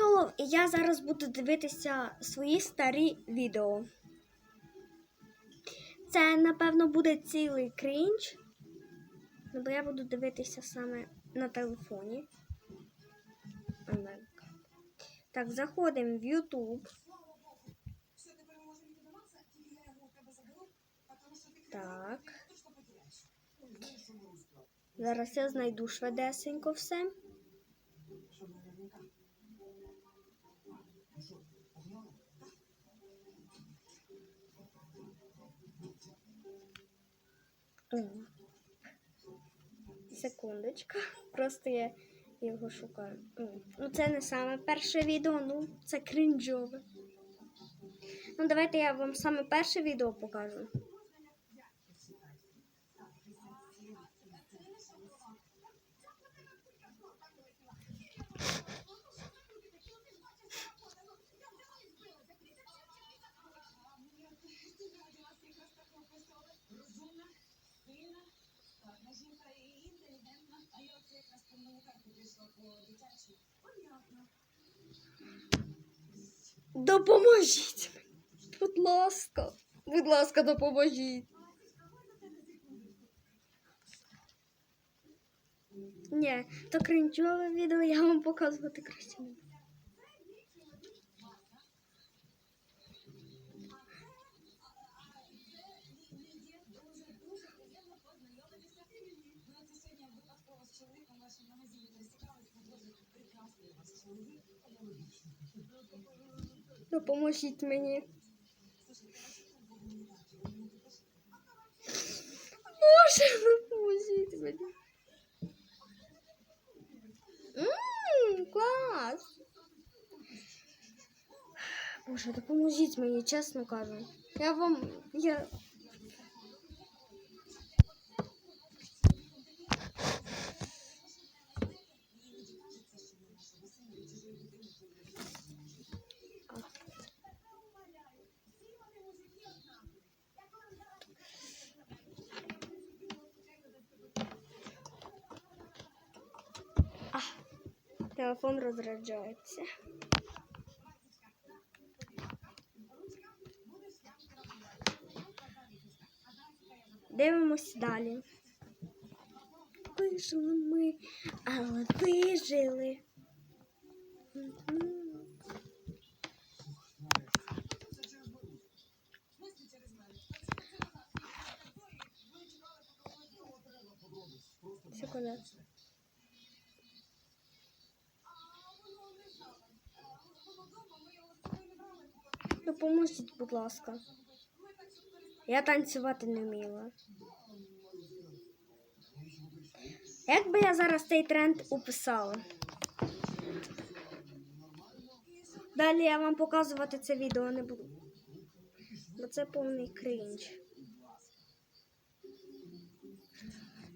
Поїхало, і я зараз буду дивитися свої старі відео. Це, напевно, буде цілий крінж. Ну, бо я буду дивитися саме на телефоні. Так, заходимо в YouTube. Так. Зараз я знайду швидесенько все. Секундочка. Просто я його шукаю. Ну, це не саме перше відео, ну це крінжове. Ну, давайте я вам саме перше відео покажу. Допоможіть мені. Будь ласка. Будь ласка, допоможіть. Ні, то кринчове відео я вам показувати краще не буду. Допоможіть мені. Боже, допоможіть мені. Ммм, клас. Боже, допоможіть мені, чесно кажу. Я вам. Я. Телефон розряджається. Дивимось далі. Вижили ми, але вижили. Секунду. Допоможіть, будь ласка. Я танцювати не вміла. Як би я зараз цей тренд уписала? Далі я вам показувати це відео не буду. Бо це повний крінж.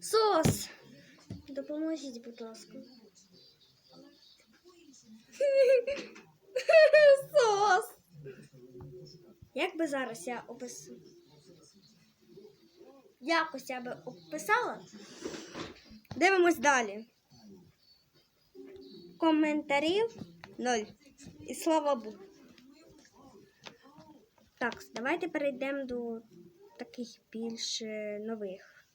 Сос! Допоможіть, будь ласка. Сос! Як би зараз я описала? Якось я би описала. Дивимось далі. Коментарів ноль. І слава Богу. Так, давайте перейдемо до таких більш е, нових.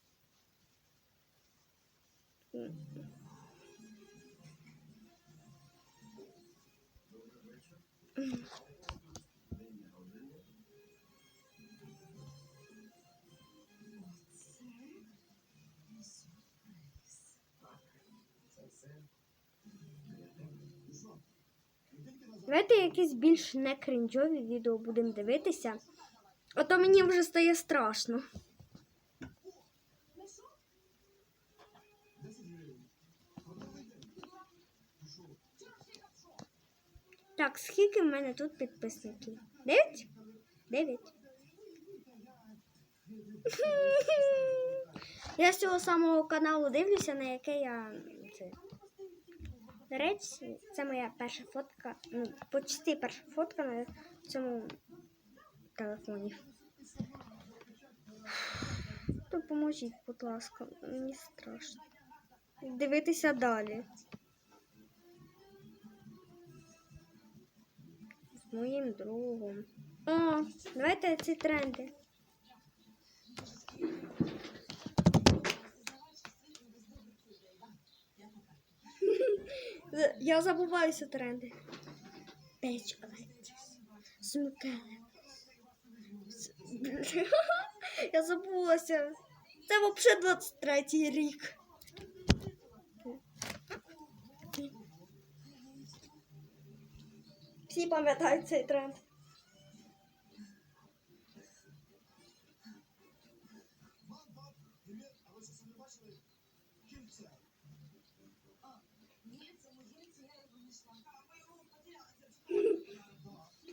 Давайте якісь більш не крінжові відео будемо дивитися. А то мені вже стає страшно. Так, скільки в мене тут підписників? Дев'ять? Дев'ять. Я з цього самого каналу дивлюся, на яке я це. До речі, це моя перша фотка, ну, почти перша фотка на цьому телефоні. Допоможіть, будь ласка, мені страшно. Дивитися далі. з моїм другом. О, давайте ці тренди. З- Я забуваюся тренди. Печка. Смикали. Я забулася. Це взагалі 23 рік. Всі пам'ятають цей тренд.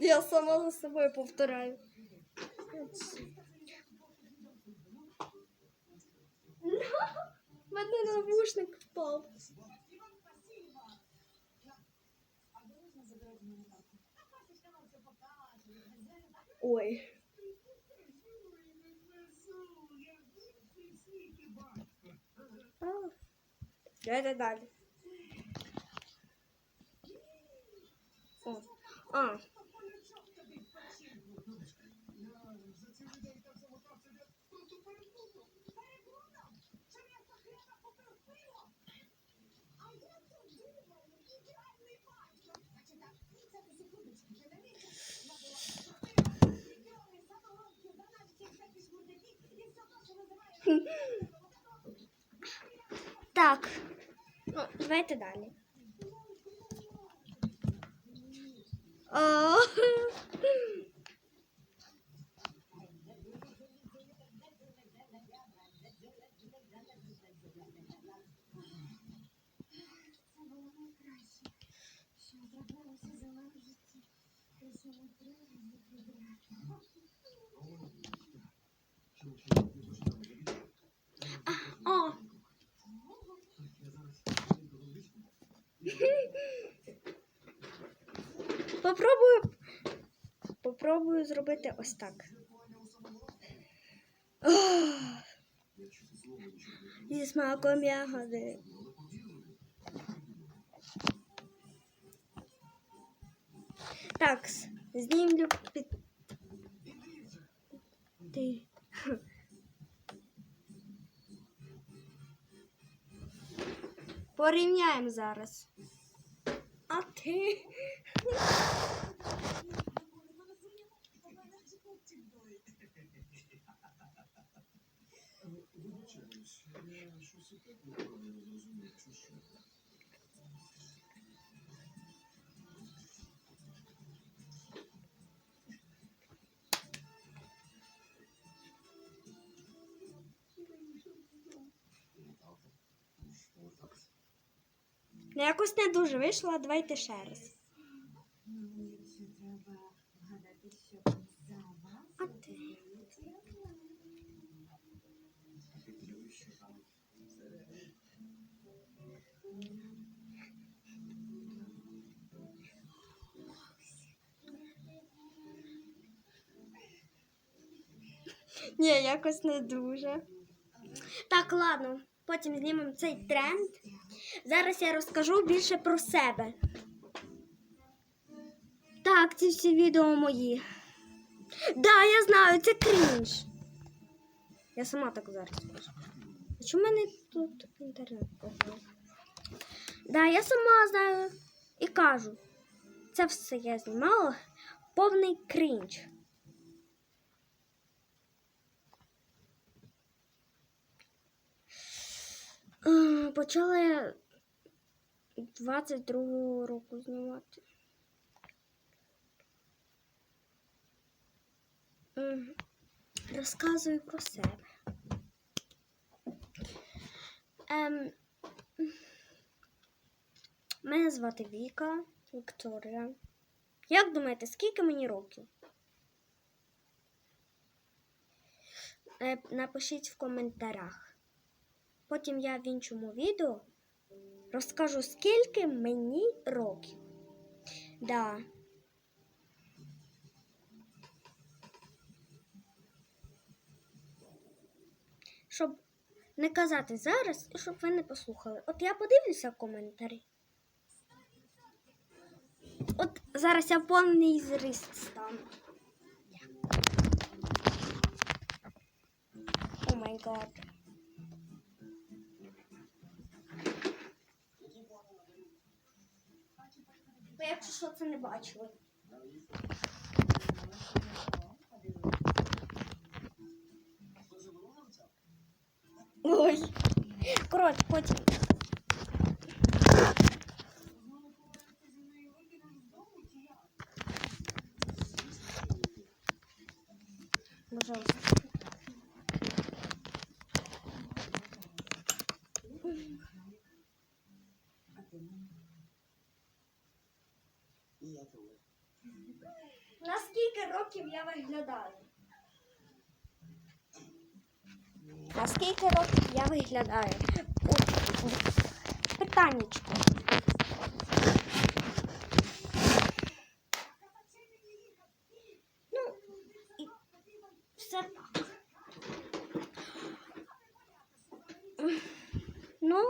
Я сама за собою повторяю. В мене навушник впав. Ой. Давайте далі. О. А. Так. Ну, давайте далі. О, О. Попробую. Попробую зробити ось так. Ох. Зі смаком ягоди. Так, знімлю під. Ти. Порівняємо зараз. А ти? Ну, якось не дуже вийшло, давайте ще раз. Якщо треба вгадати, що за вас, А ти? Ні, якось не дуже. Так, ладно, потім знімемо цей тренд. Зараз я розкажу більше про себе. Так, ці всі відео мої. Да, я знаю, це крінж. Я сама так зараз скажу. А чому в мене тут інтернет поганий? Да, я сама знаю і кажу. Це все я знімала. Повний крінж. Е, Почала я 22 року знімати. Розказую про себе. Ем, мене звати Віка Вікторія. Як думаєте, скільки мені років? Е, напишіть в коментарях. Потім я в іншому відео розкажу, скільки мені років. Да. Щоб не казати зараз, щоб ви не послухали. От я подивлюся коментарі. От Зараз я повний зріст стану. О май гад. Якщо що це не бачили. Ой. Коротше, потім. Пожалуйста. На років я виглядаю? На скільки років я виглядаю? Питаннячко. Ну, і все так. Ну,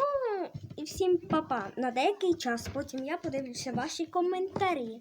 і всім папа. На деякий час потім я подивлюся ваші коментарі.